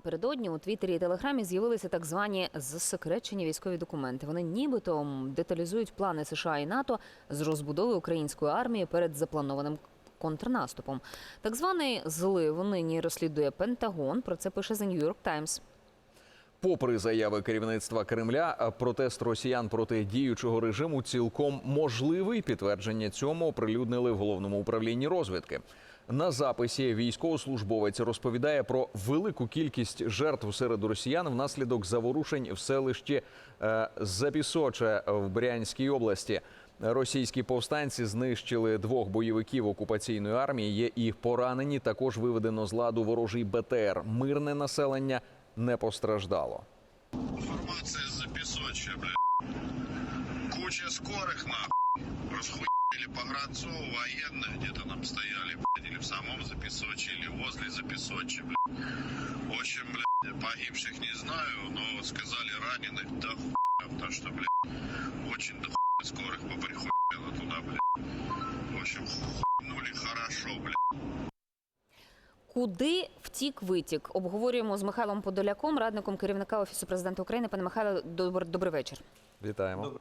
Напередодні у Твіттері і Телеграмі з'явилися так звані засекречені військові документи. Вони нібито деталізують плани США і НАТО з розбудови української армії перед запланованим контрнаступом. Так званий злив нині розслідує Пентагон. Про це пише The New York Times. Попри заяви керівництва Кремля, протест росіян проти діючого режиму цілком можливий. Підтвердження цьому оприлюднили в головному управлінні розвідки. На записі військовослужбовець розповідає про велику кількість жертв серед росіян внаслідок заворушень в селищі е, Запісоче в Брянській області. Російські повстанці знищили двох бойовиків окупаційної армії. Є і поранені. Також виведено з ладу ворожий БТР. Мирне населення не постраждало. Информация из Записочья, блядь. Куча скорых, нахуй. Расхуели по Грацову, военных где-то там стояли, блядь, или в самом Записочье, или возле блядь. В общем, блядь, погибших не знаю, но сказали раненых до хуя, потому что, блядь, очень до хуя скорых поприхуело туда, блядь. В общем, хуйнули хорошо, блядь. Куди втік витік? Обговорюємо з Михайлом Подоляком, радником керівника офісу президента України. Пане Михайло, добр, добрий вечір. Вітаємо.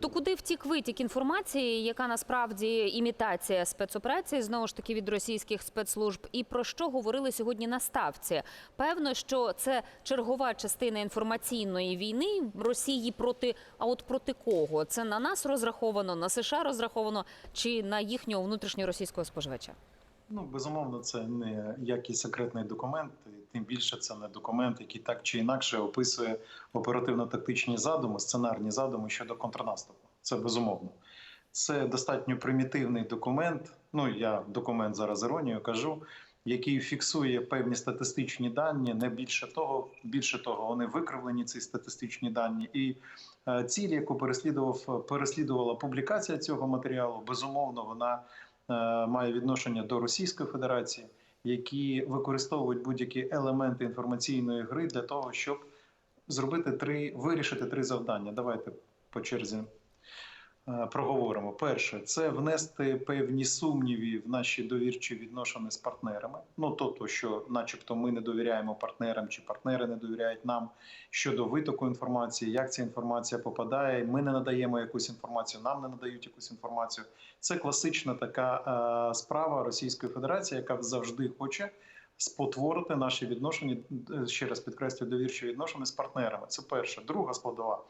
То куди втік витік інформації, яка насправді імітація спецоперації знову ж таки від російських спецслужб, і про що говорили сьогодні на ставці? Певно, що це чергова частина інформаційної війни Росії проти а от проти кого? Це на нас розраховано, на США розраховано чи на їхнього внутрішнього російського споживача? Ну, безумовно, це не якийсь секретний документ, тим більше це не документ, який так чи інакше описує оперативно-тактичні задуми, сценарні задуми щодо контрнаступу. Це безумовно. Це достатньо примітивний документ. Ну я документ зараз іронію кажу, який фіксує певні статистичні дані. Не більше того, більше того, вони викривлені ці статистичні дані. І е, ціль, яку переслідував переслідувала публікація цього матеріалу, безумовно, вона має відношення до Російської Федерації, які використовують будь-які елементи інформаційної гри для того, щоб зробити три, вирішити три завдання. Давайте по черзі е, проговоримо. Перше, це внести певні сумніви в наші довірчі відношення з партнерами. Ну тобто, що, начебто, ми не довіряємо партнерам, чи партнери не довіряють нам щодо витоку інформації, як ця інформація попадає. Ми не надаємо якусь інформацію, нам не надають якусь інформацію. Це класична така е, справа Російської Федерації, яка завжди хоче спотворити наші відношення е, ще раз підкреслюю довірчі відношення з партнерами. Це перше. Друга складова.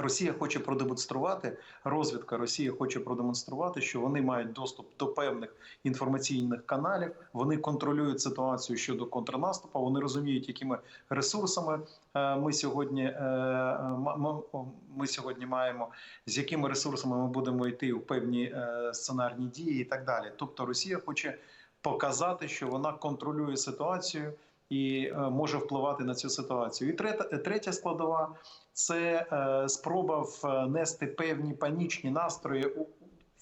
Росія хоче продемонструвати, розвідка Росії хоче продемонструвати, що вони мають доступ до певних інформаційних каналів. Вони контролюють ситуацію щодо контрнаступу. Вони розуміють, якими ресурсами е, ми сьогодні е, ми сьогодні маємо, з якими ресурсами ми будемо йти у певні е, сценарні дії і так далі. Тобто Росія хоче показати, що вона контролює ситуацію і е, може впливати на цю ситуацію. І третя, третя складова це е, спроба внести певні панічні настрої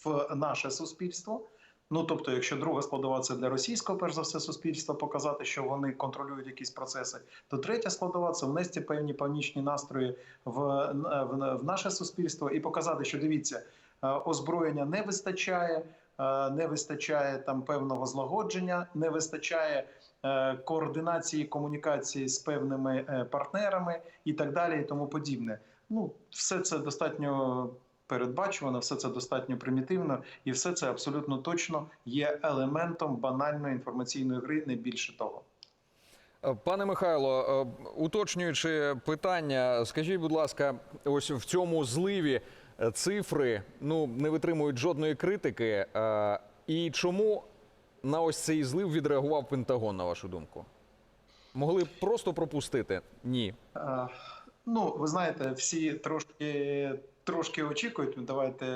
в наше суспільство. Ну тобто, якщо друга складова це для російського, перш за все, суспільства показати, що вони контролюють якісь процеси, то третя складова це внести певні панічні настрої в, в, в наше суспільство і показати, що дивіться, е, озброєння не вистачає, е, не вистачає там певного злагодження, не вистачає е, координації комунікації з певними е, партнерами і так далі, і тому подібне. Ну, все це достатньо передбачувано, все це достатньо примітивно, і все це абсолютно точно є елементом банальної інформаційної гри, не більше того. Е, Пане Михайло, е, уточнюючи питання, скажіть, будь ласка, ось в цьому зливі е, цифри ну не витримують жодної критики. Е, І чому на ось цей злив відреагував Пентагон, на вашу думку? Могли б просто пропустити? Ні. Е, Ну, ви знаєте, всі трошки, трошки очікують. Давайте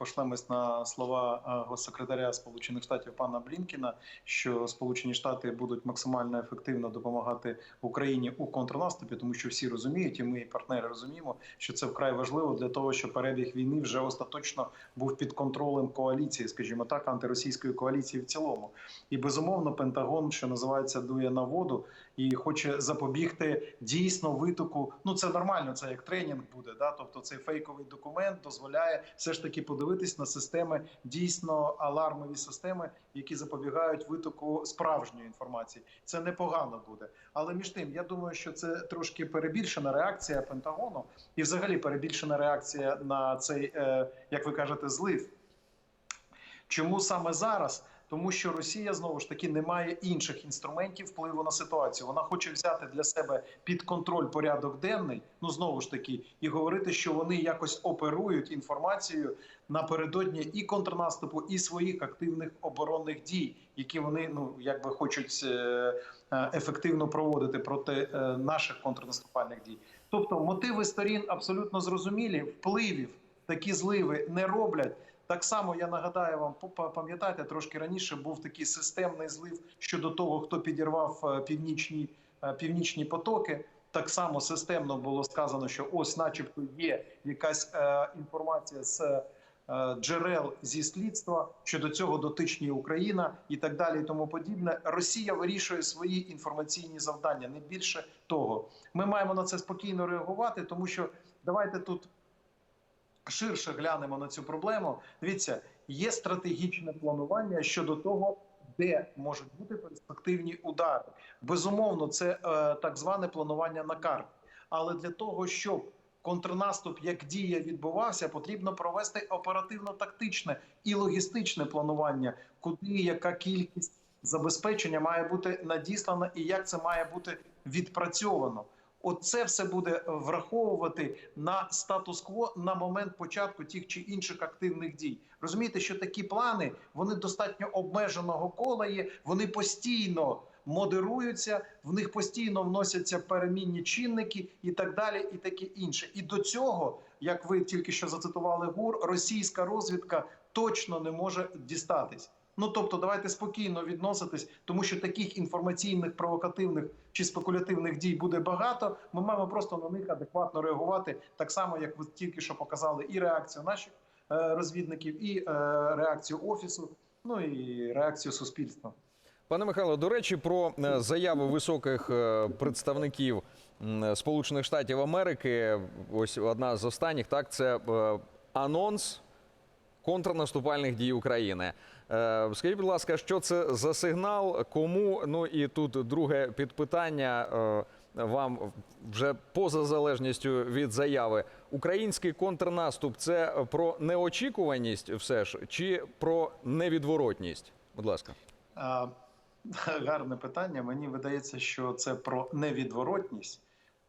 пошлемось на слова е, госсекретаря Сполучених Штатів пана Блінкіна, що Сполучені Штати будуть максимально ефективно допомагати Україні у контрнаступі, тому що всі розуміють, і ми, і партнери, розуміємо, що це вкрай важливо для того, щоб перебіг війни вже остаточно був під контролем коаліції, скажімо так, антиросійської коаліції в цілому. І безумовно, Пентагон, що називається, дує на воду і хоче запобігти дійсно витоку. Ну це нормально, це як тренінг буде. Да? Тобто цей фейковий документ дозволяє все ж таки подивитися. Подивитись на системи дійсно алармові системи, які запобігають витоку справжньої інформації. Це непогано буде. Але між тим, я думаю, що це трошки перебільшена реакція Пентагону і, взагалі, перебільшена реакція на цей, е, як ви кажете, злив. Чому саме зараз? Тому що Росія знову ж таки не має інших інструментів впливу на ситуацію. Вона хоче взяти для себе під контроль порядок денний. Ну знову ж таки, і говорити, що вони якось оперують інформацією напередодні і контрнаступу, і своїх активних оборонних дій, які вони ну якби хочуть е, е, ефективно проводити проти е, наших контрнаступальних дій. Тобто мотиви сторін абсолютно зрозумілі, впливів такі зливи не роблять. Так само я нагадаю вам, пам'ятаєте, трошки раніше був такий системний злив щодо того, хто підірвав е, північні, е, північні потоки. Так само системно було сказано, що ось, начебто, є якась е, інформація з е, джерел зі слідства щодо цього дотичні Україна і так далі, і тому подібне. Росія вирішує свої інформаційні завдання, не більше того. Ми маємо на це спокійно реагувати, тому що давайте тут ширше глянемо на цю проблему. Дивіться, є стратегічне планування щодо того, де можуть бути перспективні удари. Безумовно, це е, так зване планування на карті. Але для того, щоб контрнаступ як дія відбувався, потрібно провести оперативно-тактичне і логістичне планування, куди яка кількість забезпечення має бути надіслана і як це має бути відпрацьовано. Оце все буде враховувати на статус-кво на момент початку тих чи інших активних дій. Розумієте, що такі плани вони достатньо обмеженого кола є, вони постійно модеруються, в них постійно вносяться перемінні чинники і так далі, і таке інше. І до цього, як ви тільки що зацитували ГУР, російська розвідка точно не може дістатись. Ну тобто, давайте спокійно відноситись, тому що таких інформаційних, провокативних чи спекулятивних дій буде багато. Ми маємо просто на них адекватно реагувати, так само як ви тільки що показали, і реакцію наших е, розвідників, і е, реакцію офісу, ну і реакцію суспільства. Пане Михайло, до речі, про е, заяви високих представників Сполучених Штатів Америки. Ось одна з останніх, так це анонс контрнаступальних дій України. Е, Скажіть, будь ласка, що це за сигнал? Кому? Ну і тут друге підпитання е, вам вже поза залежністю від заяви. Український контрнаступ це про неочікуваність, все ж, чи про невідворотність? Будь ласка. Гарне питання. Мені видається, що це про невідворотність,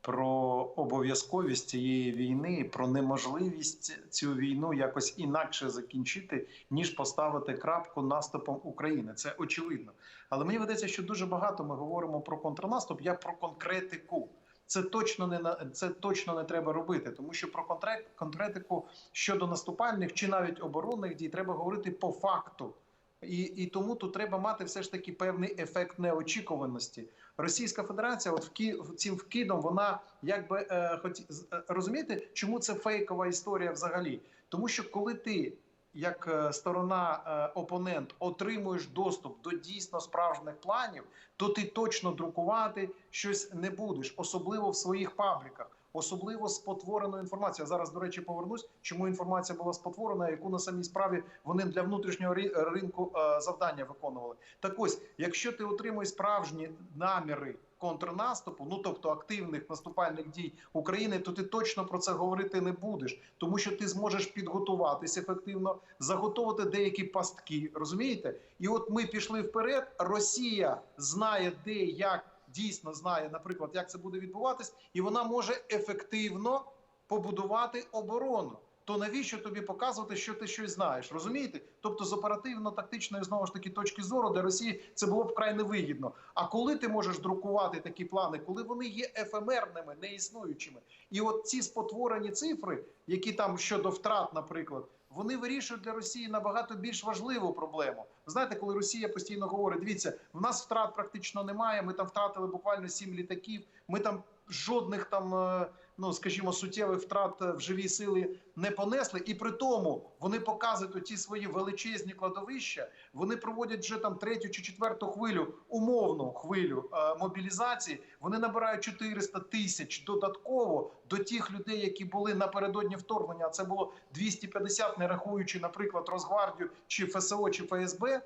про обов'язковість цієї війни, про неможливість цю війну якось інакше закінчити, ніж поставити крапку наступом України. Це очевидно. Але мені видається, що дуже багато ми говоримо про контрнаступ. Я про конкретику. Це точно не це точно не треба робити, тому що про конкретику щодо наступальних чи навіть оборонних дій треба говорити по факту. І, і тому тут треба мати все ж таки певний ефект неочікуваності. Російська Федерація, от вки, цим вкидом, вона якби е, хоті, е, розумієте, чому це фейкова історія взагалі? Тому що коли ти, як е, сторона е, опонент, отримуєш доступ до дійсно справжніх планів, то ти точно друкувати щось не будеш, особливо в своїх пабліках. Особливо спотвореною інформацією. Я зараз, до речі, повернусь, чому інформація була спотворена, яку на самій справі вони для внутрішнього ринку е, завдання виконували. Так ось, якщо ти отримуєш справжні наміри контрнаступу, ну тобто активних наступальних дій України, то ти точно про це говорити не будеш, тому що ти зможеш підготуватись ефективно, заготовити деякі пастки. Розумієте? І от ми пішли вперед. Росія знає, де як дійсно знає, наприклад, як це буде відбуватись, і вона може ефективно побудувати оборону. То навіщо тобі показувати, що ти щось знаєш? Розумієте? Тобто з оперативно-тактичної знову ж таки точки зору для Росії це було б край невигідно. А коли ти можеш друкувати такі плани, коли вони є ефемерними, неіснуючими, і от ці спотворені цифри, які там щодо втрат, наприклад, вони вирішують для Росії набагато більш важливу проблему. Знаєте, коли Росія постійно говорить: дивіться, в нас втрат практично немає. Ми там втратили буквально сім літаків. Ми там жодних там, е, ну скажімо, суттєвих втрат е, в живій сили не понесли, і при тому вони показують ті свої величезні кладовища. Вони проводять вже там третю чи четверту хвилю, умовну хвилю е, мобілізації. Вони набирають 400 тисяч додатково до тих людей, які були напередодні вторгнення. Це було 250, не рахуючи, наприклад, Росгвардію чи ФСО чи ФСБ.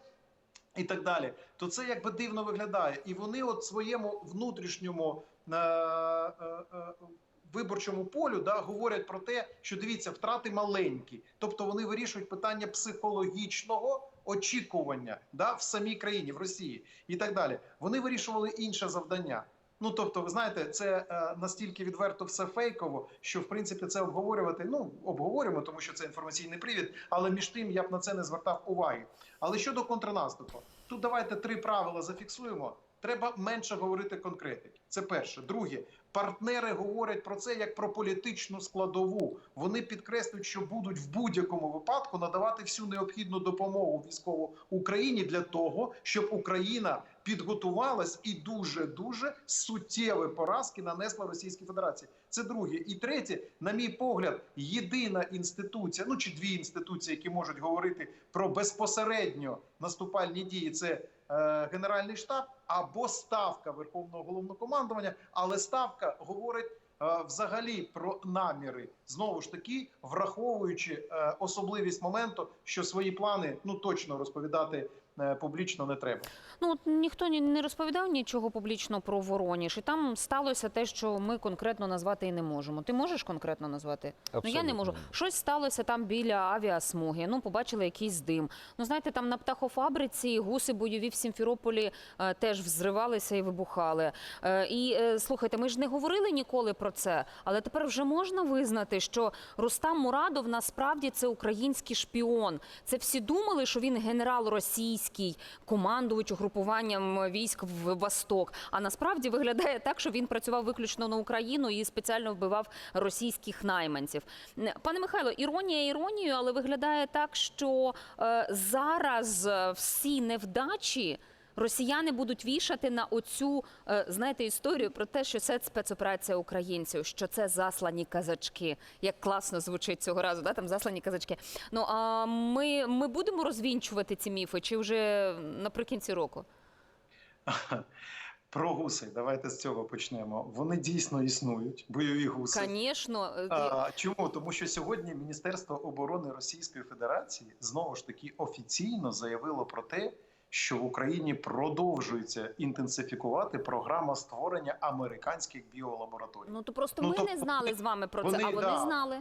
І так далі, то це якби дивно виглядає, і вони от своєму внутрішньому е, е, е, виборчому полю да говорять про те, що дивіться, втрати маленькі, тобто вони вирішують питання психологічного очікування да в самій країні, в Росії і так далі. Вони вирішували інше завдання. Ну тобто, ви знаєте, це е, настільки відверто все фейково, що в принципі це обговорювати. Ну обговорюємо, тому що це інформаційний привід. Але між тим я б на це не звертав уваги. Але щодо контрнаступу, тут давайте три правила зафіксуємо. Треба менше говорити конкретики. Це перше. Друге, партнери говорять про це як про політичну складову. Вони підкреслюють, що будуть в будь-якому випадку надавати всю необхідну допомогу військову Україні для того, щоб Україна підготувалась і дуже дуже суттєві поразки нанесла Російській Федерації. Це друге. І третє, на мій погляд, єдина інституція, ну чи дві інституції, які можуть говорити про безпосередньо наступальні дії. Це Генеральний штаб або ставка Верховного головнокомандування, але ставка говорить. е, Взагалі про наміри знову ж таки враховуючи е, особливість моменту, що свої плани ну точно розповідати е, публічно не треба. Ну от ніхто не розповідав нічого публічно про Вороніж, і там сталося те, що ми конкретно назвати і не можемо. Ти можеш конкретно назвати? Ну я не можу. Щось сталося там біля авіасмуги. Ну, побачили якийсь дим. Ну знаєте, там на птахофабриці гуси бойові в Сімферополі е, теж взривалися і вибухали. Е, і е, слухайте, ми ж не говорили ніколи про це, але тепер вже можна визнати, що Рустам Мурадов насправді це український шпіон. Це всі думали, що він генерал російський, командувач угрупуванням військ в Восток. А насправді виглядає так, що він працював виключно на Україну і спеціально вбивав російських найманців. Пане Михайло, іронія іронією, але виглядає так, що е, зараз всі невдачі. Росіяни будуть вішати на оцю, е, знаєте, історію про те, що це спецоперація українців, що це заслані казачки. Як класно звучить цього разу, да? там заслані казачки. Ну а ми, ми будемо розвінчувати ці міфи, чи вже наприкінці року? Про гуси, давайте з цього почнемо. Вони дійсно існують, бойові гуси. Звісно, е, А, чому? Тому що сьогодні Міністерство оборони Російської Федерації знову ж таки офіційно заявило про те, що в Україні продовжується інтенсифікувати програма створення американських біолабораторій. ну то просто Ну, ми тобто не знали з вами про це, а вони да. знали.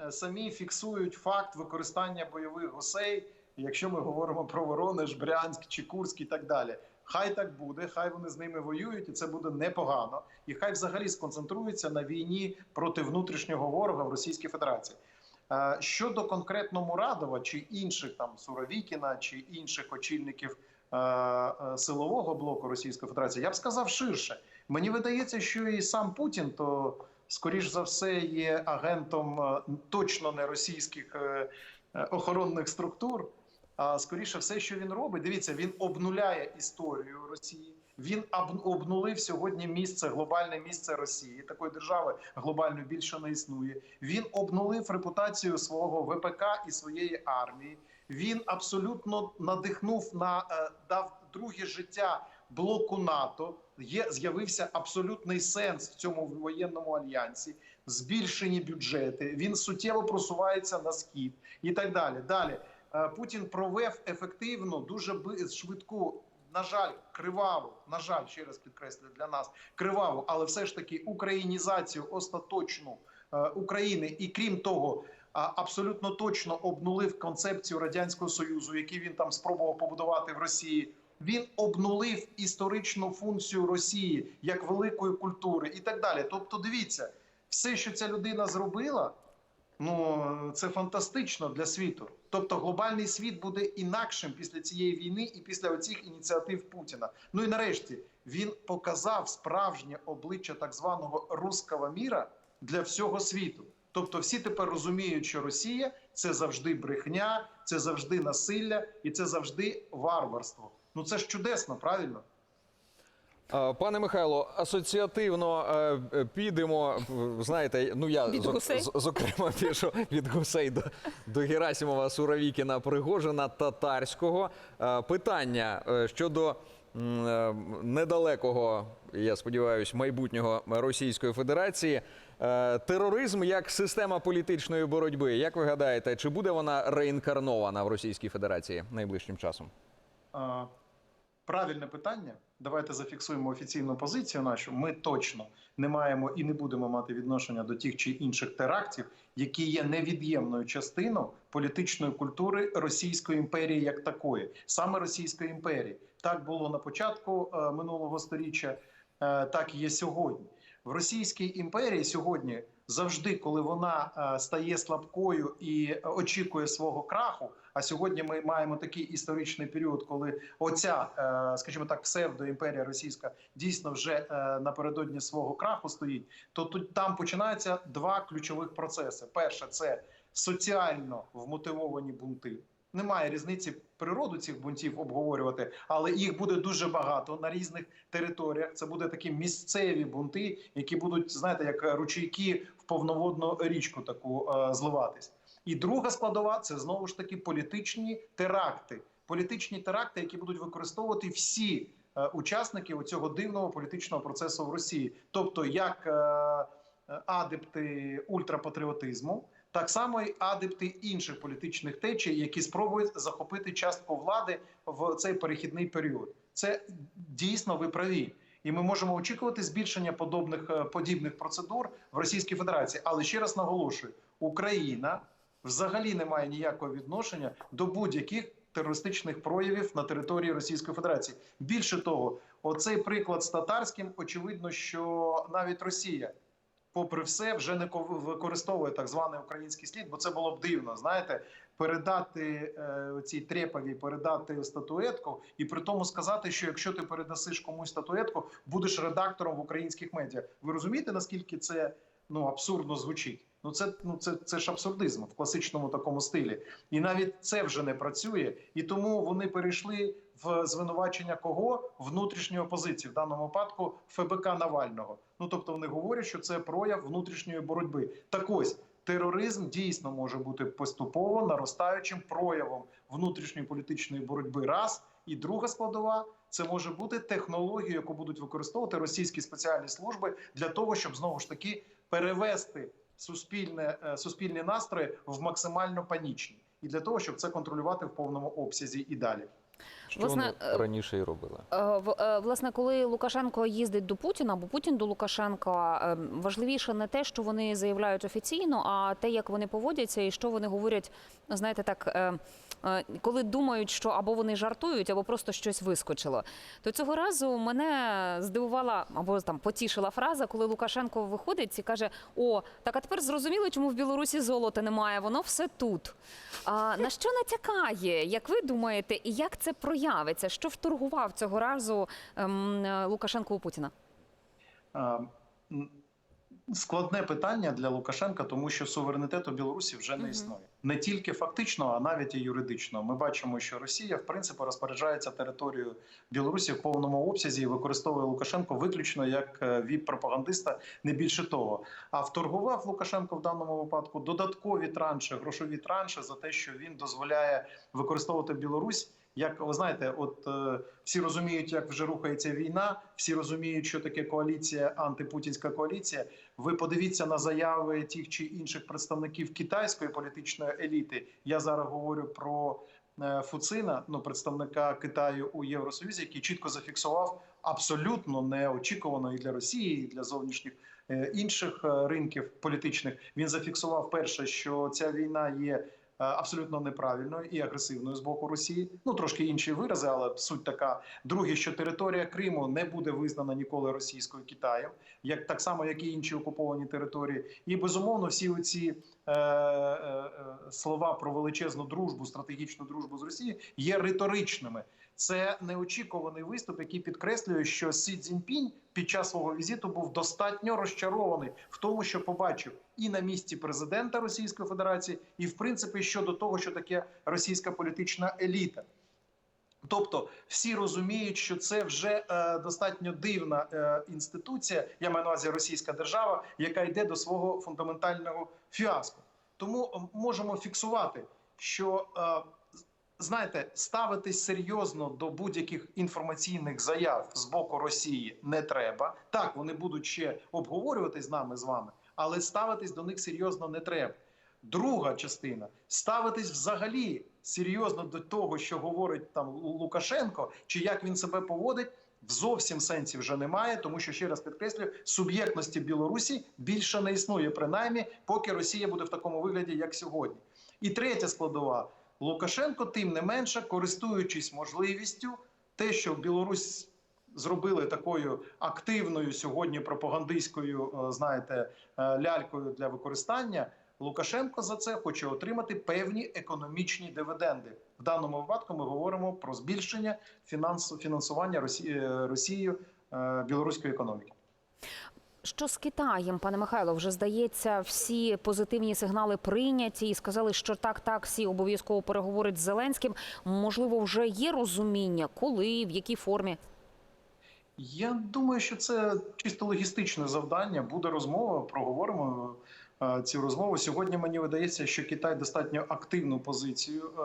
Е, самі фіксують факт використання бойових гусей, якщо ми говоримо про Воронеж, Брянськ чи Курськ і так далі. Хай так буде, хай вони з ними воюють, і це буде непогано. І хай взагалі сконцентруються на війні проти внутрішнього ворога в Російській Федерації. Е, Щодо конкретно Мурадова чи інших там Суровікіна чи інших очільників е, е, силового блоку Російської Федерації, я б сказав ширше. Мені видається, що і сам Путін то скоріш за все є агентом точно не російських охоронних структур. А скоріше все, що він робить, дивіться, він обнуляє історію Росії. Він обнулив сьогодні місце, глобальне місце Росії. Такої держави глобально більше не існує. Він обнулив репутацію свого ВПК і своєї армії. Він абсолютно надихнув на е, дав друге життя блоку НАТО. Є з'явився абсолютний сенс в цьому воєнному альянсі. Збільшені бюджети. Він суттєво просувається на схід і так далі. Далі е, Путін провев ефективну, дуже швидку. На жаль, криваву, на жаль, ще раз підкреслюю для нас криваву, але все ж таки українізацію остаточну е, України, і крім того, абсолютно точно обнулив концепцію радянського союзу, який він там спробував побудувати в Росії. Він обнулив історичну функцію Росії як великої культури і так далі. Тобто, дивіться, все, що ця людина зробила, ну це фантастично для світу. Тобто, глобальний світ буде інакшим після цієї війни і після оцих ініціатив Путіна. Ну і нарешті він показав справжнє обличчя так званого руского міра для всього світу. Тобто, всі тепер розуміють, що Росія це завжди брехня, це завжди насилля і це завжди варварство. Ну це ж чудесно, правильно? Пане Михайло, асоціативно е, е, підемо. Знаєте, ну я Від зок- гусей? з- зокрема пішов від гусей до, до Герасимова, Суровікіна, Пригожина, Татарського. Е, Питання щодо недалекого, я сподіваюся, майбутнього Російської Федерації. Тероризм як система політичної боротьби. Як ви гадаєте, чи буде вона реінкарнована в Російській Федерації найближчим часом? А, Правильне питання. Давайте зафіксуємо офіційну позицію нашу. Ми точно не маємо і не будемо мати відношення до тих чи інших терактів, які є невід'ємною частиною політичної культури Російської імперії як такої, саме Російської імперії. Так було на початку е, минулого сторіччя, е, так і є сьогодні. В Російській імперії сьогодні завжди, коли вона е, стає слабкою і очікує свого краху. А сьогодні ми маємо такий історичний період, коли оця, е, скажімо так, псевдоімперія російська дійсно вже е, напередодні свого краху стоїть. То тут там починаються два ключових процеси: перше це соціально вмотивовані бунти. Немає різниці природу цих бунтів обговорювати, але їх буде дуже багато на різних територіях. Це буде такі місцеві бунти, які будуть, знаєте, як ручейки повноводну річку таку е, зливатись. І друга складова це знову ж таки політичні теракти. Політичні теракти, які будуть використовувати всі е, учасники цього дивного політичного процесу в Росії, тобто як е, адепти ультрапатріотизму, так само і адепти інших політичних течій, які спробують захопити частку влади в цей перехідний період. Це дійсно ви праві. І ми можемо очікувати збільшення подобних е, подібних процедур в Російській Федерації. Але ще раз наголошую: Україна взагалі не має ніякого відношення до будь-яких терористичних проявів на території Російської Федерації. Більше того, оцей приклад з татарським, очевидно, що навіть Росія. Попри все, вже не використовує так званий український слід, бо це було б дивно. Знаєте, передати е, цій трепові, передати статуетку, і при тому сказати, що якщо ти передасиш комусь статуетку, будеш редактором в українських медіа. Ви розумієте, наскільки це ну абсурдно звучить? Ну це ну це, це ж абсурдизм в класичному такому стилі. І навіть це вже не працює, і тому вони перейшли в звинувачення кого внутрішньої опозиції, в даному випадку ФБК Навального. Ну тобто вони говорять, що це прояв внутрішньої боротьби. Так ось тероризм дійсно може бути поступово наростаючим проявом внутрішньої політичної боротьби. Раз і друга складова це може бути технологія, яку будуть використовувати російські спеціальні служби для того, щоб знову ж таки перевести суспільне е, суспільні настрої в максимально панічні, і для того, щоб це контролювати в повному обсязі і далі. Що Власне, вони е, раніше і робили? Е, в- е, Власне, коли Лукашенко їздить до Путіна, або Путін до Лукашенка, е, важливіше не те, що вони заявляють офіційно, а те, як вони поводяться і що вони говорять, знаєте, так. Коли думають, що або вони жартують, або просто щось вискочило, то цього разу мене здивувала або там потішила фраза, коли Лукашенко виходить і каже: О, так а тепер зрозуміло, чому в Білорусі золота немає, воно все тут. А на що натякає? Як ви думаєте, і як це проявиться? Що вторгував цього разу ем, е, Лукашенко у Путіна? Е, Складне питання для Лукашенка, тому що суверенітету Білорусі вже не існує не тільки фактично, а навіть і юридично. Ми бачимо, що Росія в принципі розпоряджається територією Білорусі в повному обсязі і використовує Лукашенко виключно як е, віп-пропагандиста, не більше того. А вторгував Лукашенко в даному випадку додаткові транші, грошові транші за те, що він дозволяє використовувати Білорусь. Як ви знаєте, от е, всі розуміють, як вже рухається війна, всі розуміють, що таке коаліція, антипутінська коаліція. Ви подивіться на заяви тих чи інших представників китайської політичної еліти. Я зараз говорю про е, Фуцина, ну представника Китаю у Євросоюзі, який чітко зафіксував абсолютно неочікувано і для Росії, і для зовнішніх е, інших е, ринків політичних. Він зафіксував перше, що ця війна є. Е, Абсолютно неправильною і агресивною з боку Росії. Ну трошки інші вирази, але суть така. Друге, що територія Криму не буде визнана ніколи російською Китаєм, як так само, як і інші окуповані території. І безумовно, всі оці е, е, е, слова про величезну дружбу, стратегічну дружбу з Росією є риторичними. Це неочікуваний виступ, який підкреслює, що Сі Цзіньпінь під час свого візиту був достатньо розчарований в тому, що побачив і на місці президента Російської Федерації, і в принципі щодо того, що таке російська політична еліта. Тобто всі розуміють, що це вже е, достатньо дивна е, інституція, я маю на увазі російська держава, яка йде до свого фундаментального фіаско. Тому можемо фіксувати, що е, знаєте, ставитись серйозно до будь-яких інформаційних заяв з боку Росії не треба. Так, вони будуть ще обговорюватись з нами з вами, але ставитись до них серйозно не треба. Друга частина ставитись взагалі серйозно до того, що говорить там Лукашенко, чи як він себе поводить. В зовсім сенсі вже немає, тому що ще раз підкреслюю, суб'єктності Білорусі більше не існує, принаймні, поки Росія буде в такому вигляді, як сьогодні. І третя складова Лукашенко, тим не менше, користуючись можливістю, те, що Білорусь зробили такою активною сьогодні пропагандистською, е, знаєте, е, лялькою для використання. Лукашенко за це хоче отримати певні економічні дивіденди. В даному випадку ми говоримо про збільшення фінансу фінансування Росії, Росією е, білоруської економіки. Що з Китаєм, пане Михайло, вже здається, всі позитивні сигнали прийняті і сказали, що так, так, всі обов'язково переговорять з Зеленським. Можливо, вже є розуміння, коли, в якій формі. Я думаю, що це чисто логістичне завдання. Буде розмова. Проговоримо е, цю розмову. Сьогодні мені видається, що Китай достатньо активну позицію е,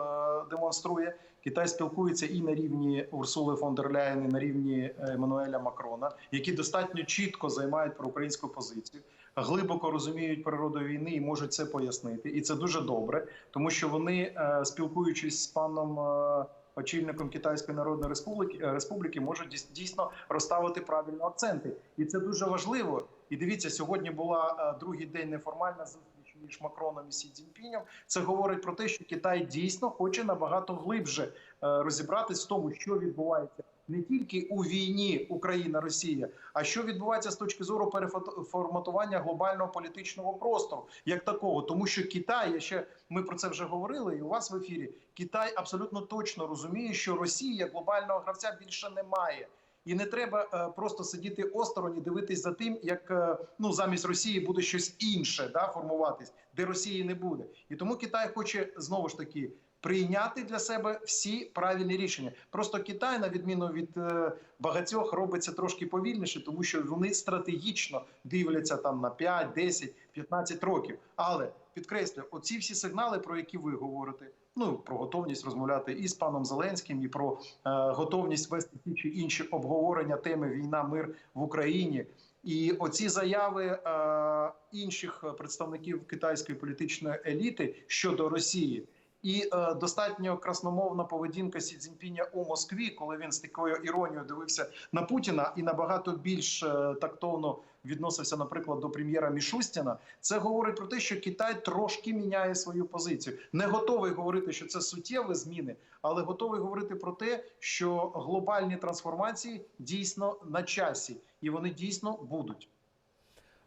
демонструє. Китай спілкується і на рівні Урсули фон дер Ляєн, і на рівні Еммануеля Макрона, які достатньо чітко займають проукраїнську позицію. Глибоко розуміють природу війни і можуть це пояснити, і це дуже добре, тому що вони, е, спілкуючись з паном е, очільником Китайської Народної Республіки е, Республіки можуть дійс- дійсно розставити правильно акценти, і це дуже важливо. І дивіться, сьогодні була е, другий день неформальна зустріч між Макроном і Сі Цзіньпінем. Це говорить про те, що Китай дійсно хоче набагато глибше е, розібратись в тому, що відбувається не тільки у війні Україна-Росія, а що відбувається з точки зору переформатування глобального політичного простору як такого, тому що Китай, я ще ми про це вже говорили, і у вас в ефірі Китай абсолютно точно розуміє, що Росія глобального гравця більше немає. І не треба е, просто сидіти осторонь і дивитись за тим, як е, ну замість Росії буде щось інше да, формуватись, де Росії не буде. І тому Китай хоче знову ж таки прийняти для себе всі правильні рішення. Просто Китай, на відміну від е, багатьох, робиться трошки повільніше, тому що вони стратегічно дивляться там на 5, 10, 15 років. Але підкреслю, оці всі сигнали, про які ви говорите. Ну про готовність розмовляти і з паном Зеленським, і про е, готовність вести ті чи інші обговорення теми війна, мир в Україні. І оці заяви е, інших представників китайської політичної еліти щодо Росії. І е, достатньо красномовна поведінка Сі Цзіньпіня у Москві, коли він з такою іронією дивився на Путіна і набагато більш е, тактовно відносився, наприклад, до прем'єра Мішустіна. Це говорить про те, що Китай трошки міняє свою позицію. Не готовий говорити, що це суттєві зміни, але готовий говорити про те, що глобальні трансформації дійсно на часі, і вони дійсно будуть.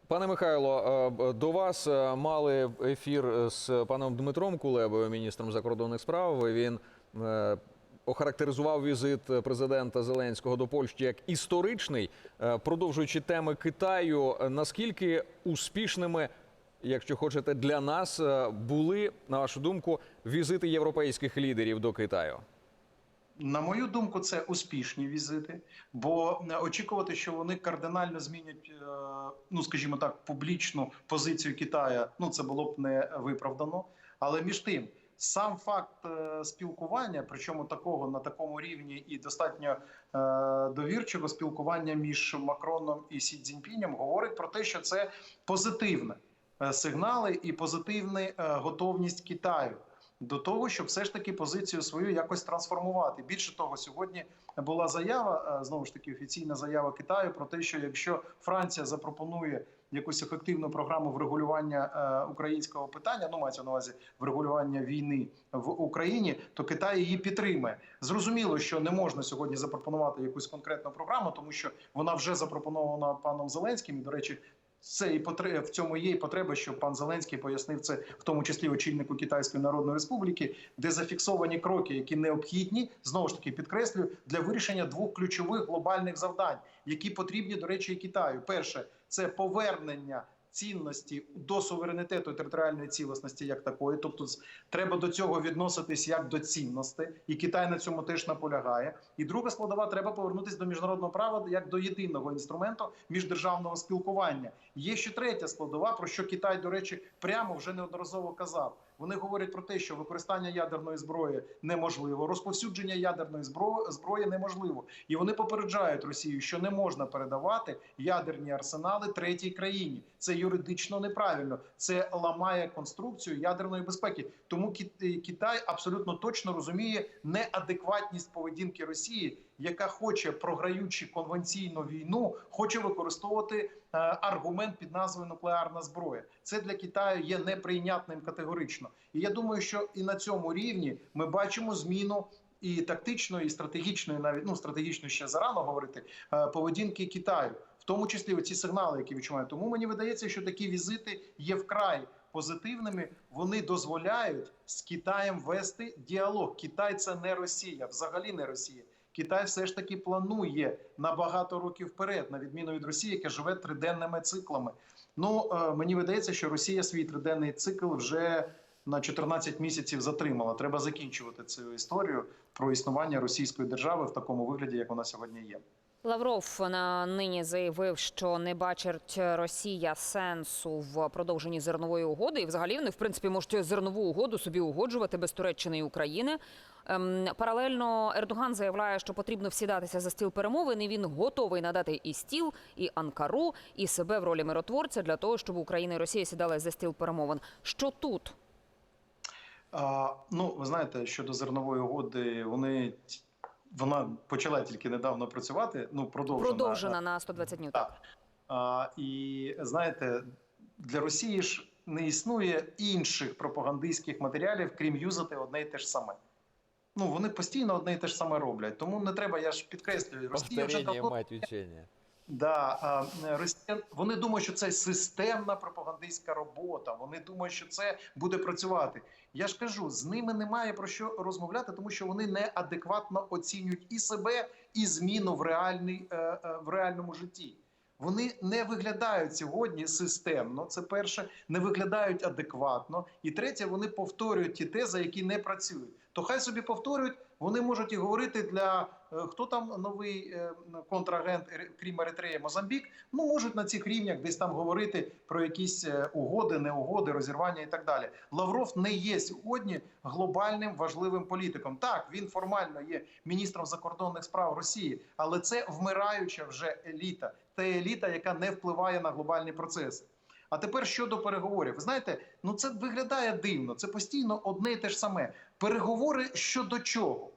Пане Михайло, е, до вас е, мали ефір з паном Дмитром Кулебою, міністром закордонних справ. Він е, охарактеризував візит президента Зеленського до Польщі як історичний, Е, продовжуючи теми Китаю. е, Наскільки успішними, якщо хочете, для нас е, були, на вашу думку, візити європейських лідерів до Китаю? На мою думку, це успішні візити, бо е, очікувати, що вони кардинально змінять, е, ну скажімо так, публічну позицію Китая, ну це було б не виправдано. Але між тим, сам факт е, спілкування, причому такого на такому рівні і достатньо довірчого спілкування між Макроном і Сі Цзіньпінем, говорить про те, що це позитивне е, сигнали і позитивна готовність Китаю до того, щоб все ж таки позицію свою якось трансформувати. Більше того, сьогодні була заява е, знову ж таки офіційна заява Китаю про те, що якщо Франція запропонує якусь ефективну програму врегулювання е, українського питання, ну мається на увазі врегулювання війни в Україні, то Китай її підтримає. Зрозуміло, що не можна сьогодні запропонувати якусь конкретну програму, тому що вона вже запропонована паном Зеленським. І, до речі, це і потре- в цьому є і потреба, щоб пан Зеленський пояснив це, в тому числі очільнику Китайської Народної Республіки, де зафіксовані кроки, які необхідні, знову ж таки підкреслюю, для вирішення двох ключових глобальних завдань, які потрібні, до речі, і Китаю. Перше це повернення цінності до суверенітету і територіальної цілісності як такої. Тобто, треба до цього відноситись як до цінностей, і Китай на цьому теж наполягає. І друга складова треба повернутися до міжнародного права як до єдиного інструменту міждержавного спілкування. Є ще третя складова, про що Китай, до речі, прямо вже неодноразово казав. Вони говорять про те, що використання ядерної зброї неможливо, розповсюдження ядерної зброї, неможливо, і вони попереджають Росію, що не можна передавати ядерні арсенали третій країні. Це юридично неправильно. Це ламає конструкцію ядерної безпеки. Тому Ки- Китай абсолютно точно розуміє неадекватність поведінки Росії, яка хоче, програючи конвенційну війну, хоче використовувати е, аргумент під назвою нуклеарна зброя. Це для Китаю є неприйнятним категорично. І я думаю, що і на цьому рівні ми бачимо зміну. І тактичної, і стратегічної, навіть ну стратегічно ще зарано говорити е, поведінки Китаю, в тому числі ці сигнали, які відчувають. Тому мені видається, що такі візити є вкрай позитивними. Вони дозволяють з Китаєм вести діалог. Китай це не Росія, взагалі не Росія. Китай все ж таки планує на багато років вперед, на відміну від Росії, яка живе триденними циклами. Ну е, мені видається, що Росія свій триденний цикл вже на 14 місяців затримала. Треба закінчувати цю історію про існування російської держави в такому вигляді, як вона сьогодні є. Лавров на нині заявив, що не бачить Росія сенсу в продовженні зернової угоди. І взагалі вони в принципі можуть зернову угоду собі угоджувати без Туреччини і України. Ем, паралельно Ердоган заявляє, що потрібно всідатися за стіл перемовин. і Він готовий надати і стіл, і Анкару, і себе в ролі миротворця для того, щоб Україна і Росія сідали за стіл перемовин. Що тут? А, ну, ви знаєте, щодо зернової угоди, вони вона почала тільки недавно працювати. Ну, продовжена. Продовжена на 120 днів. Так. А, і знаєте, для Росії ж не існує інших пропагандистських матеріалів, крім юзати одне і те ж саме. Ну, вони постійно одне і те ж саме роблять. Тому не треба, я ж підкреслюю, Росія вже давно мать учения. Да, а, росіян вони думають, що це системна пропагандистська робота. Вони думають, що це буде працювати. Я ж кажу, з ними немає про що розмовляти, тому що вони неадекватно оцінюють і себе, і зміну в реальний е, е, в реальному житті. Вони не виглядають сьогодні системно. Це перше, не виглядають адекватно. І третє, вони повторюють ті тези, які не працюють. То хай собі повторюють. Вони можуть і говорити для е, хто там новий е, контрагент, крім Еритреї, Мозамбік. Ну можуть на цих рівнях десь там говорити про якісь е, угоди, неугоди, розірвання і так далі. Лавров не є сьогодні глобальним важливим політиком. Так, він формально є міністром закордонних справ Росії, але це вмираюча вже еліта, та еліта, яка не впливає на глобальні процеси. А тепер щодо переговорів, ви знаєте, ну це виглядає дивно. Це постійно одне і те ж саме. Переговори щодо чого?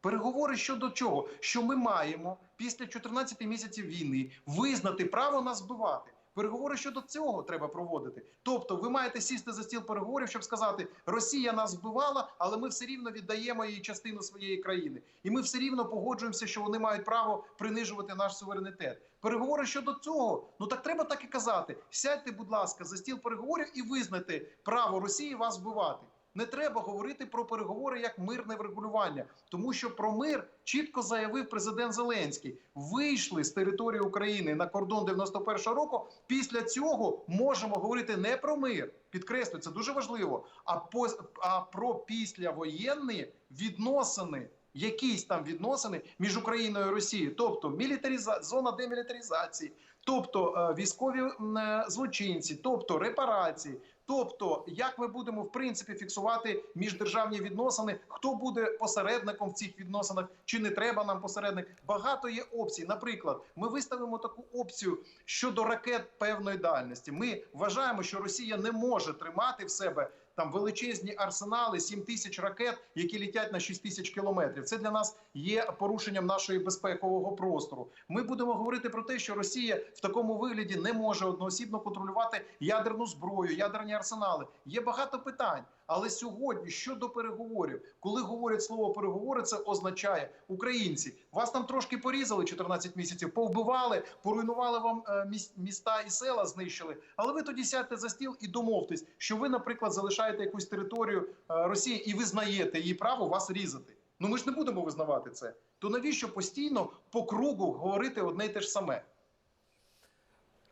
Переговори щодо чого? Що ми маємо після 14 місяців війни визнати право нас вбивати. Переговори щодо цього треба проводити. Тобто, ви маєте сісти за стіл переговорів, щоб сказати, Росія нас вбивала, але ми все рівно віддаємо їй частину своєї країни, і ми все рівно погоджуємося, що вони мають право принижувати наш суверенітет. Переговори щодо цього, ну так треба так і казати. Сядьте, будь ласка, за стіл переговорів і визнати право Росії вас вбивати. Не треба говорити про переговори як мирне врегулювання, тому що про мир чітко заявив президент Зеленський. Вийшли з території України на кордон 91-го року. Після цього можемо говорити не про мир, підкреслюю, це дуже важливо. А по а про післявоєнні відносини. Якісь там відносини між Україною і Росією, тобто мілітариза... зона демілітаризації, тобто е, військові е, злочинці, тобто репарації, Тобто, як ми будемо в принципі фіксувати міждержавні відносини, хто буде посередником в цих відносинах, чи не треба нам посередник? Багато є опцій. Наприклад, ми виставимо таку опцію щодо ракет певної дальності. Ми вважаємо, що Росія не може тримати в себе там величезні арсенали, 7 тисяч ракет, які літять на 6 тисяч кілометрів. Це для нас є порушенням нашої безпекового простору. Ми будемо говорити про те, що Росія в такому вигляді не може одноосібно контролювати ядерну зброю, ядерні арсенали. Є багато питань. Але сьогодні щодо переговорів, коли говорять слово переговори, це означає українці. Вас там трошки порізали 14 місяців, повбивали, поруйнували вам е, міста і села, знищили. Але ви тоді сядьте за стіл і домовтесь, що ви, наприклад, залишаєте якусь територію е, Росії і визнаєте її право вас різати. Ну ми ж не будемо визнавати це. То навіщо постійно по кругу говорити одне й те ж саме?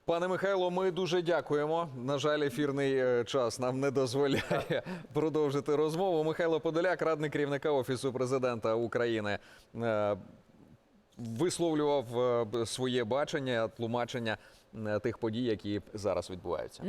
Пане Михайло, ми дуже дякуємо. На жаль, ефірний е, час нам не дозволяє продовжити розмову. Михайло Подоляк, радник керівника офісу президента України, е, висловлював е, своє бачення, тлумачення тих подій, які зараз відбуваються.